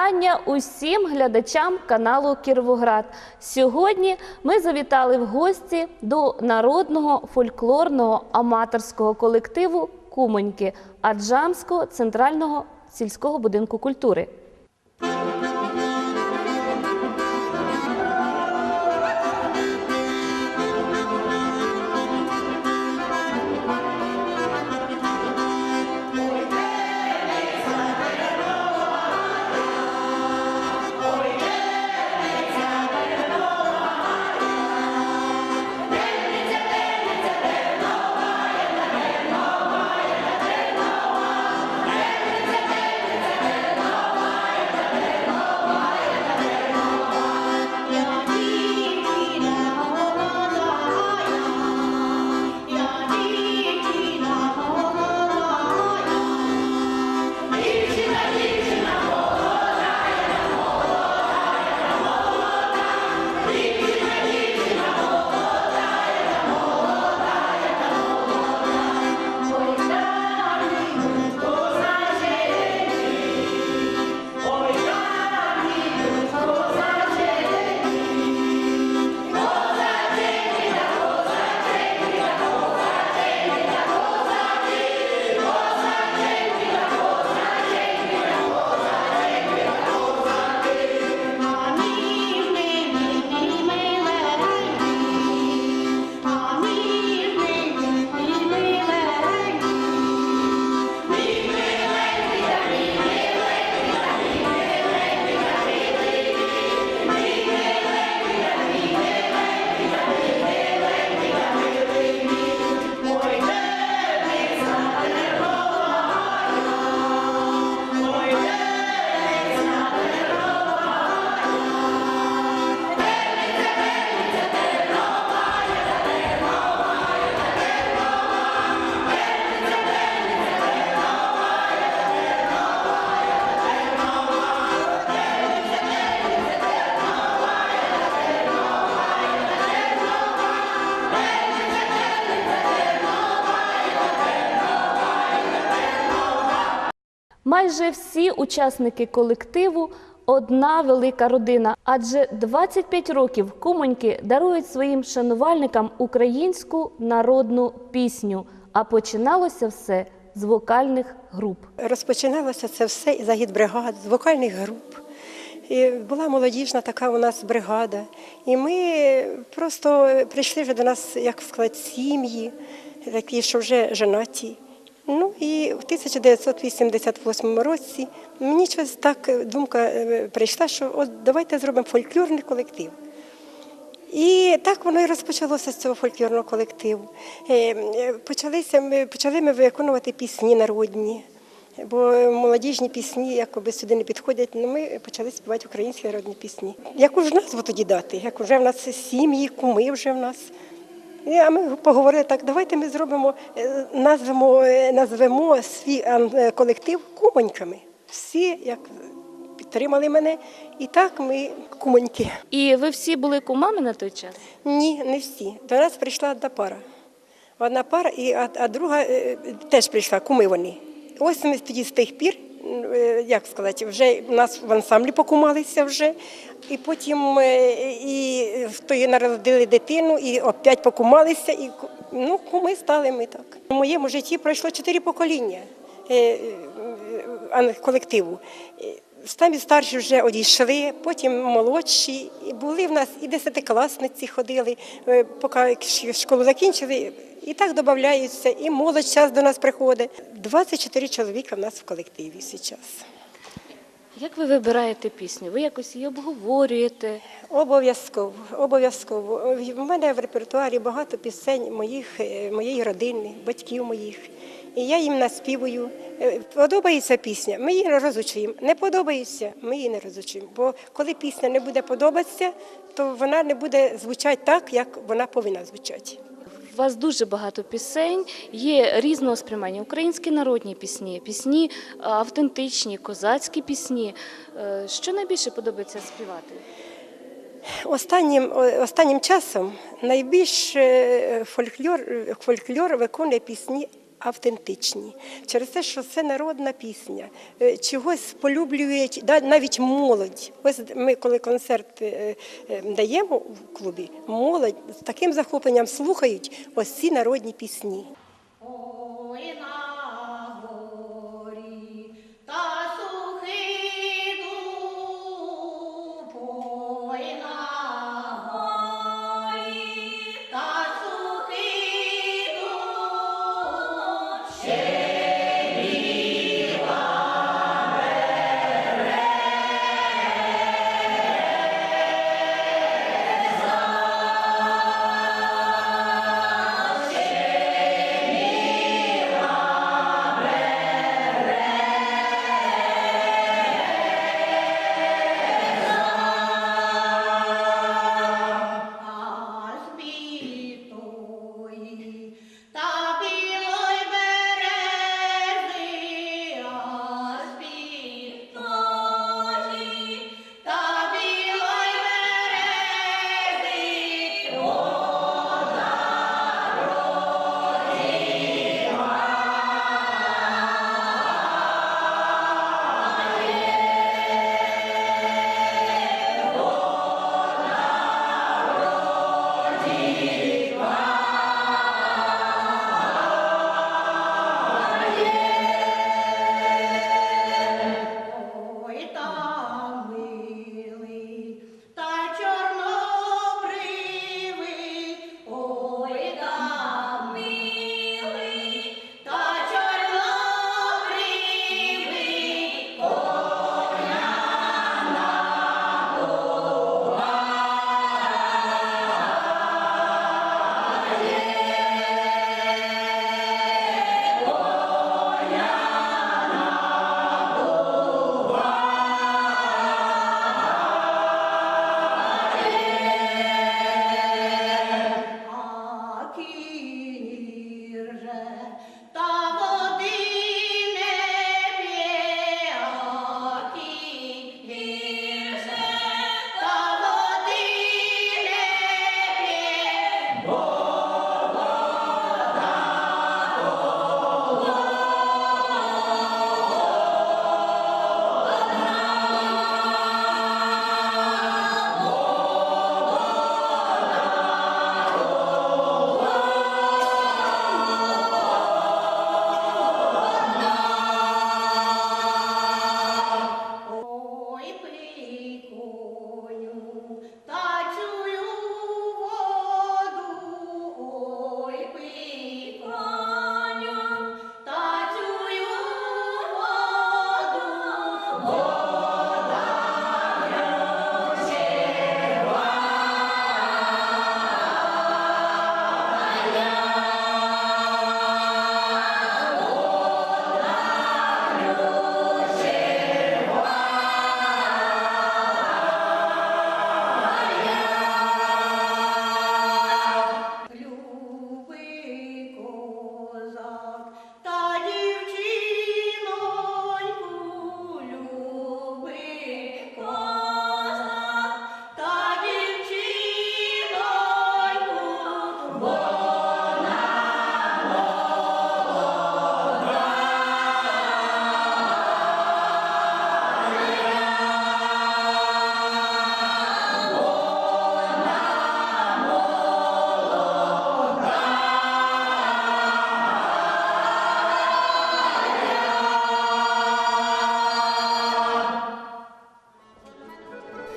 Вітання усім глядачам каналу Кіровоград. Сьогодні ми завітали в гості до народного фольклорного аматорського колективу Кумоньки Аджамського центрального сільського будинку культури. Майже всі учасники колективу одна велика родина, адже 25 років кумоньки дарують своїм шанувальникам українську народну пісню. А починалося все з вокальних груп. Розпочиналося це все із агітбригад, з вокальних груп. І була молодіжна така у нас бригада. І ми просто прийшли вже до нас, як сказати, сім'ї, такі, що вже женаті. Ну і в 1988 році мені щось так думка е, прийшла, що от давайте зробимо фольклорний колектив. І так воно і розпочалося з цього фольклорного колективу. Е, е, Почалися ми, почали ми виконувати пісні народні, бо молодіжні пісні якоби сюди не підходять. Ну, ми почали співати українські народні пісні. Яку ж назву тоді дати? Як вже в нас сім'ї, куми вже в нас. І, ми поговорили так, давайте ми зробимо, е, назвемо, е, назвемо свій е, колектив кумоньками. Всі як підтримали мене, і так ми кумоньки. І ви всі були кумами на той час? Ні, не всі. До нас прийшла одна пара. Одна пара, і, а, а друга теж прийшла, куми вони. Ось ми тоді з тих пір, як сказати, вже у нас в ансамблі покумалися вже, і потім е, і в тої народили дитину, і опять покумалися, і ну, куми стали ми так. У моєму житті пройшло чотири покоління е, е, колективу. Е, Самі старші вже одійшли, потім молодші. Були в нас і десятикласниці ходили, е, поки школу закінчили. І так додаються, і молодь час до нас приходить. 24 чоловіка в нас в колективі зараз. Як ви вибираєте пісню? Ви якось її обговорюєте? Обов'язково, обов'язково. У мене в репертуарі багато пісень моїх, е, моєї родини, батьків моїх. І я їм наспівую. Е, Подобається пісня, ми її розучуємо. Не подобається, ми її не розучуємо. Бо коли пісня не буде подобатися, то вона не буде звучати так, як вона повинна звучати. Вас дуже багато пісень, є різного сприймання. Українські народні пісні, пісні е, автентичні, козацькі пісні. Е, Що найбільше подобається співати? Останнім, останнім часом найбільш е, фольклор, фольклор виконує пісні автентичні. Через те, що це народна пісня, е, чогось полюблюють навіть молодь. Ось ми, коли концерт е, е, даємо в клубі, молодь з таким захопленням слухають ось ці народні пісні.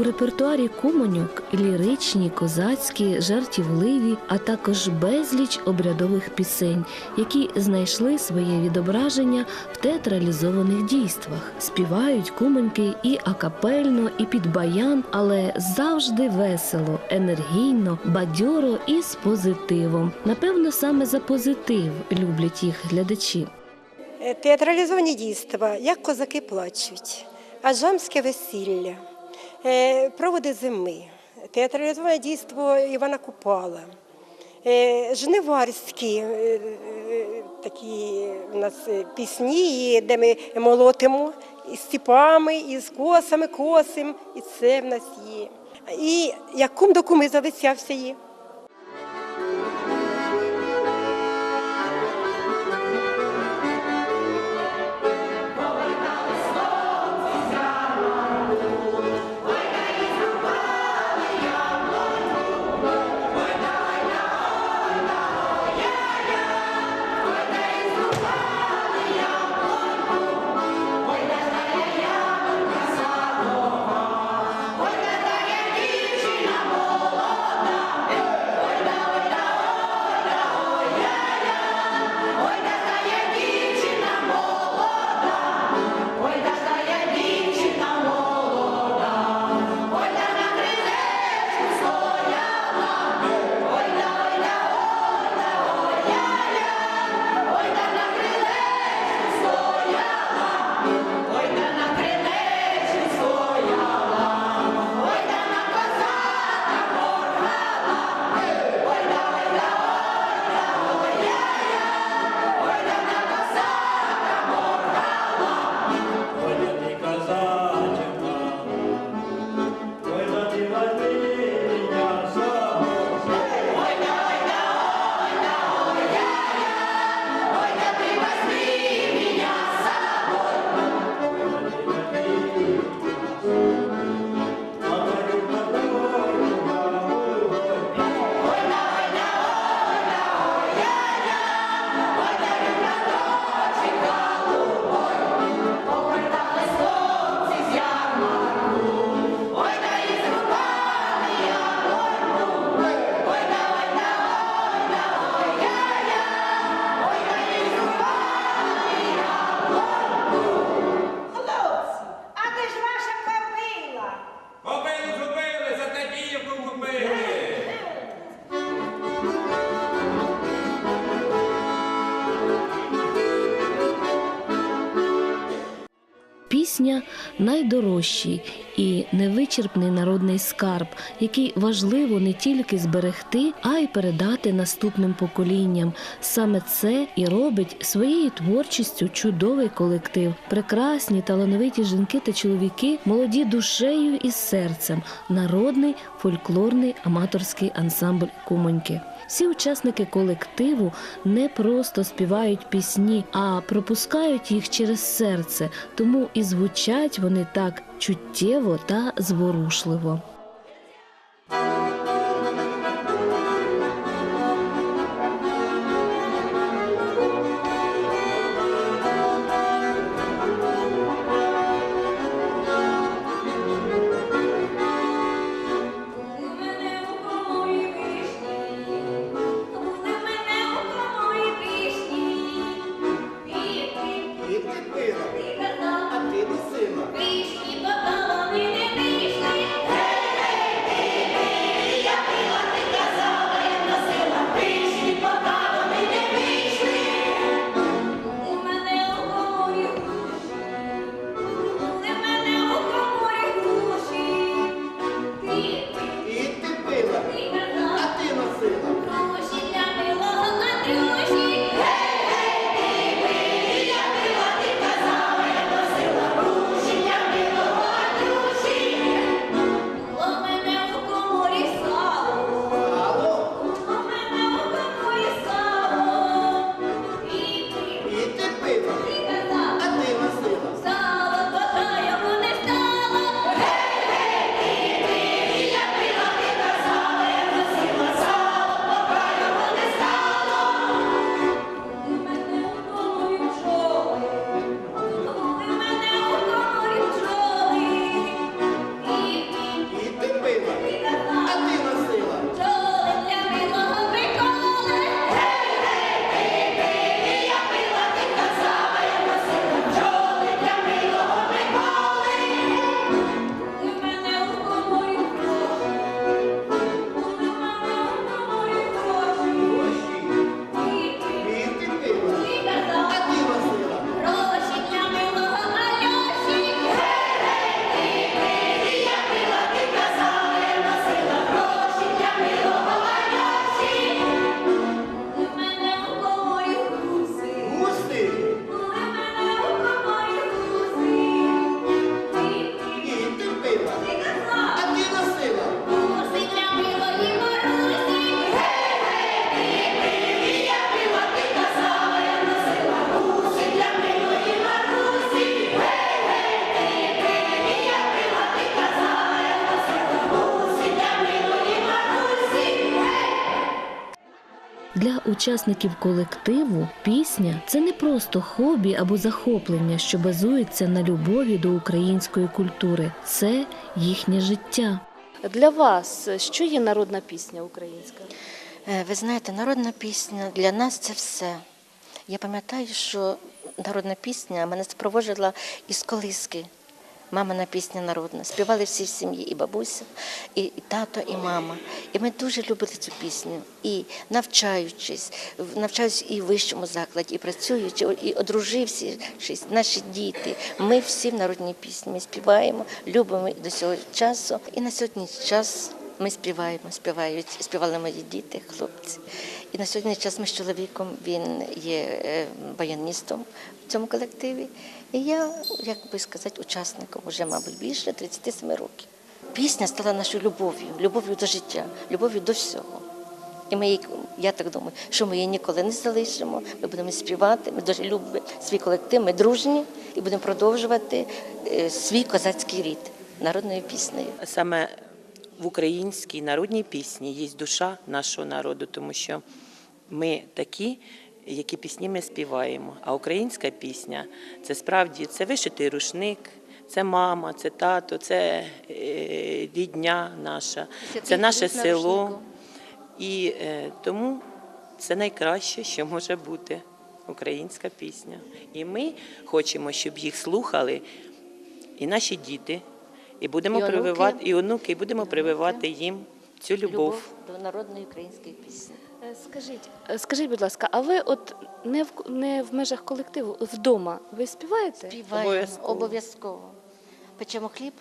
У репертуарі кумоньок ліричні, козацькі, жартівливі, а також безліч обрядових пісень, які знайшли своє відображення в театралізованих дійствах. Співають кумоньки і акапельно, і під баян, але завжди весело, енергійно, бадьоро і з позитивом. Напевно, саме за позитив люблять їх глядачі. Е, Театралізовані дійства, як козаки плачуть, Аджамське весілля, е, проводи зими, театралізоване дійство Івана Купала, е, жниварські е, е, такі у нас е, пісні, де ми молотимо із ціпами, і з косами косим, і це в нас є. І як кум до куми залицявся є. Найдорожчий і невичерпний народний скарб, який важливо не тільки зберегти, а й передати наступним поколінням. Саме це і робить своєю творчістю чудовий колектив. Прекрасні талановиті жінки та чоловіки, молоді душею і серцем, народний фольклорний аматорський ансамбль Кумоньки. Всі учасники колективу не просто співають пісні, а пропускають їх через серце, тому і звучать вони так чуттєво та зворушливо. Учасників колективу пісня це не просто хобі або захоплення, що базується на любові до української культури. Це їхнє життя. Для вас що є народна пісня українська? Е, Ви знаєте, народна пісня для нас це все. Я пам'ятаю, що народна пісня мене спроводжувала із колиски. Мамина пісня народна. Співали всі в сім'ї, і бабуся, і, і тато, і мама. І ми дуже любили цю пісню. І навчаючись, навчаючись і в вищому закладі, і працюючи, і одружившись, наші діти. Ми всі в народній пісні. Ми співаємо, любимо до цього часу. І на сьогодні час ми співаємо, співають, співали мої діти, хлопці. І на сьогодні час ми з чоловіком він є е, баяністом в цьому колективі. І я, як би сказати, учасником вже, мабуть, більше 37 років. Пісня стала нашою любов'ю, любов'ю до життя, любов'ю до всього. І ми її, я так думаю, що ми її ніколи не залишимо. Ми будемо співати, ми дуже любимо свій колектив, ми дружні і будемо продовжувати е, свій козацький рід народною піснею. Саме в українській народній пісні є душа нашого народу, тому що ми такі, які пісні ми співаємо. А українська пісня це справді це вишитий рушник, це мама, це тато, це е, рідня наша, це наше село. І е, тому це найкраще, що може бути українська пісня. І ми хочемо, щоб їх слухали і наші діти, і будемо І онуки. прививати, і онуки, і будемо прививати їм цю любов. Любов до народної української пісні. Скажіть, е, скажіть, будь ласка, а ви от не в не в межах колективу, вдома ви співаєте? Співаємо Обов'язково. обов'язково. печемо хліб,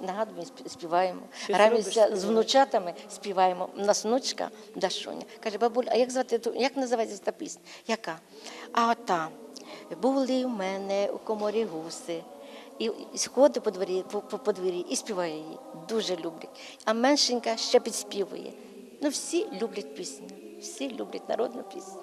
нагадуємо, співаємо. Граємося з внучатами, співаємо. У нас внучка Дашуня. Каже, бабуль, а як звати ту- як називається та пісня? Яка? А ота. Були в мене у коморі гуси. І і по дворі, по, по подвір'ї і співає її. Дуже люблять. А меншенька ще підспівує. Ну, всі люблять пісню. Всі люблять народну пісню.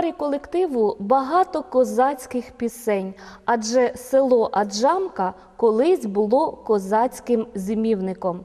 Репертуарі колективу багато козацьких пісень, адже село Аджамка колись було козацьким зимівником.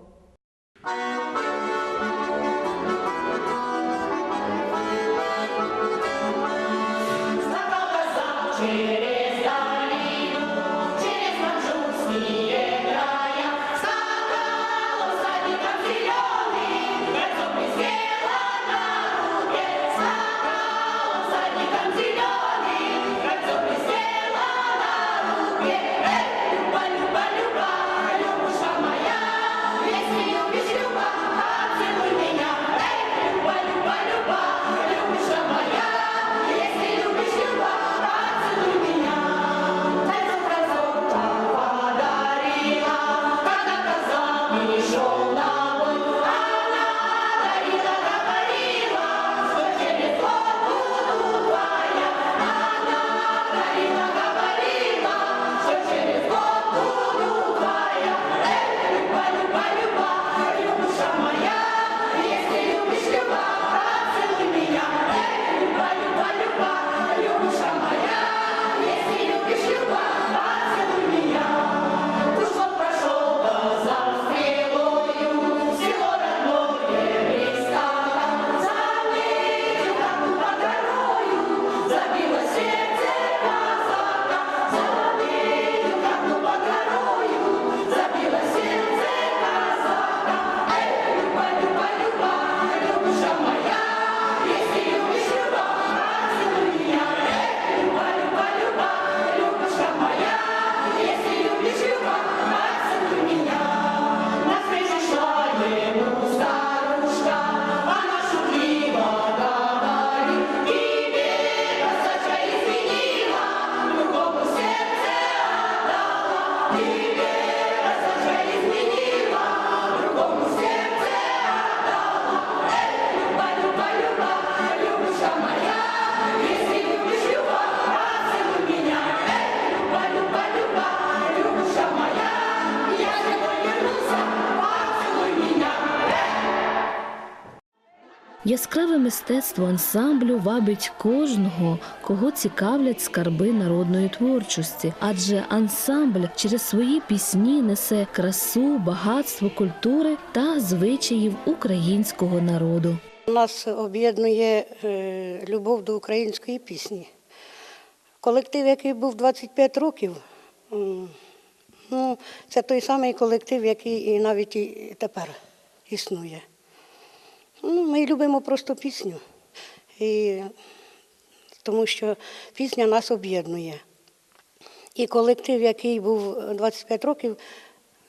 Мистецтво ансамблю вабить кожного, кого цікавлять скарби народної творчості, адже ансамбль через свої пісні несе красу, багатство культури та звичаїв українського народу. Нас об'єднує е, любов до української пісні. Колектив, який був 25 років, ну, це той самий колектив, який і навіть і тепер існує. Ну, ми любимо просто пісню, і, тому що пісня нас об'єднує. І колектив, який був 25 років,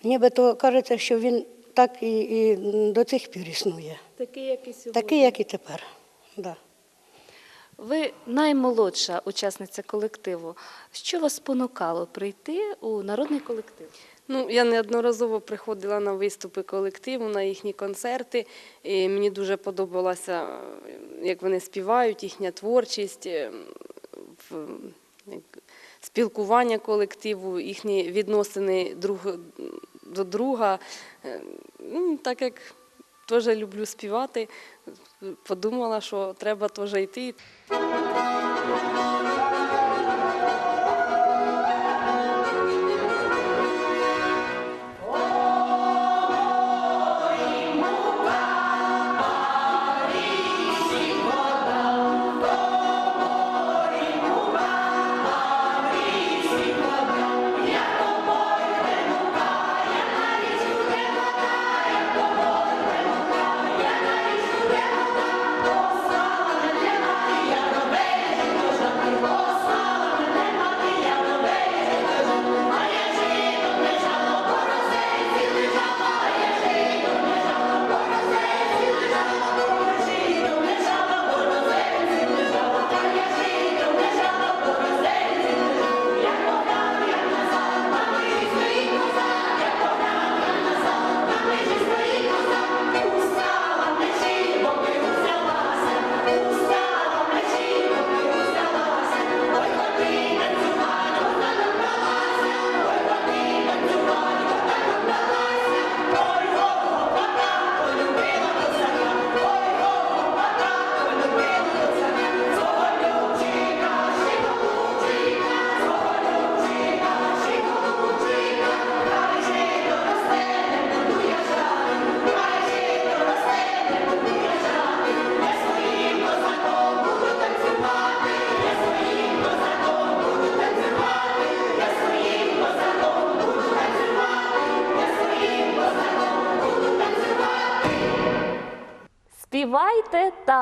нібито кажеться, що він так і, і до цих пір існує. Такий, як і сьогодні. Такий, як і тепер. Да. Ви наймолодша учасниця колективу. Що вас спонукало прийти у народний колектив? Ну, я неодноразово приходила на виступи колективу, на їхні концерти. І мені дуже подобалося, е, як вони співають, їхня творчість, е, спілкування колективу, їхні відносини друг до друга. Е, Ну, так як теж люблю співати, подумала, що треба теж йти.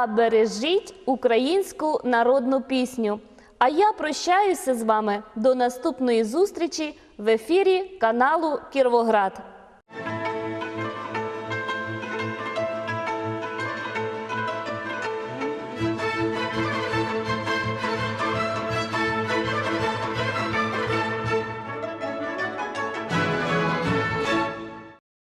Бережіть українську народну пісню. А я прощаюся з вами до наступної зустрічі в ефірі каналу Кіровоград.